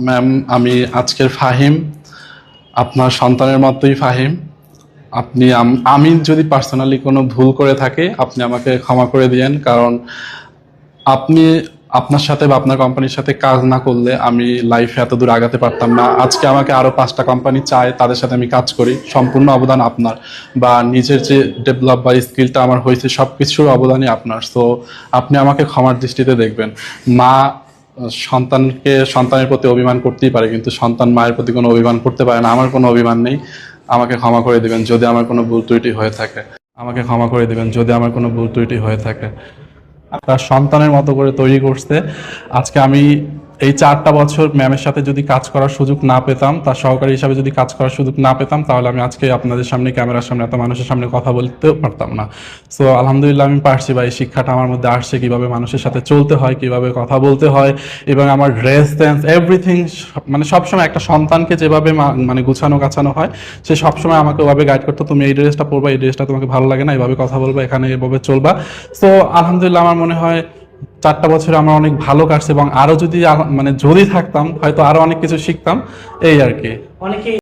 Ma'am আমি আজকের ফাহিম। আপনার সন্তানের মতোই ফাহিম। আপনি আম- যদি পার্সোনালি কোনো ভুল করে থাকি, আপনি আমাকে ক্ষমা করে দিয়েন, কারণ আপনি আপনার সাথে বা আপনার কোম্পানির সাথে কাজ না করলে আমি লাইফে এত দূর আগাতে পারতাম না। আজকে আমাকে আরও পাঁচটা কোম্পানি চায়, তাদের সাথে আমি কাজ করি, সম্পূর্ণ অবদান আপনার। বা নিজের যে ডেভেলপ বা স্কিলটা আমার হয়েছে সব কিছুর অবদানই আপনার। সো আপনি আমাকে ক্ষমার দৃষ্টিতে দেখবেন। মা সন্তানকে, সন্তানের প্রতি অভিমান করতেই পারে, কিন্তু সন্তান মায়ের প্রতি কোনো অভিমান করতে পারে না। আমার কোনো অভিমান নেই। আমাকে ক্ষমা করে দেবেন যদি আমার কোনো ভুল ত্রুটি হয়ে থাকে। আমাকে ক্ষমা করে দেবেন যদি আমার কোনো ভুল ত্রুটি হয়ে থাকে। তার সন্তানের মতো করে তৈরি করছে আজকে আমি এই চারটা বছর ম্যামের সাথে যদি কাজ করার সুযোগ না পেতাম, তার সহকারী হিসাবে যদি কাজ করার সুযোগ না পেতাম, তাহলে আমি আজকে আপনাদের সামনে, ক্যামেরার সামনে, এত মানুষের সামনে কথা বলতেও পারতাম না। সো আলহামদুলিল্লাহ আমি পারছি বা এই শিক্ষাটা আমার মধ্যে আসছে, কীভাবে মানুষের সাথে চলতে হয়, কীভাবে কথা বলতে হয়, এবং আমার ড্রেস সেন্স এভরিথিং মানে সবসময় একটা সন্তানকে যেভাবে মানে গুছানো গাছানো হয়, সে সবসময় আমাকে ওভাবে গাইড করতো, তুমি এই ড্রেসটা পরবা, এই ড্রেসটা তোমাকে ভালো লাগে না এইভাবে কথা বলবা, এখানে এভাবে চলবা। সো আলহামদুলিল্লাহ আমার মনে হয় চারটা বছর আমার অনেক ভালো কাটছে এবং আরও যদি মানে যদি থাকতাম, হয়তো আরও অনেক কিছু শিখতাম, এই আর কি। অনেকেই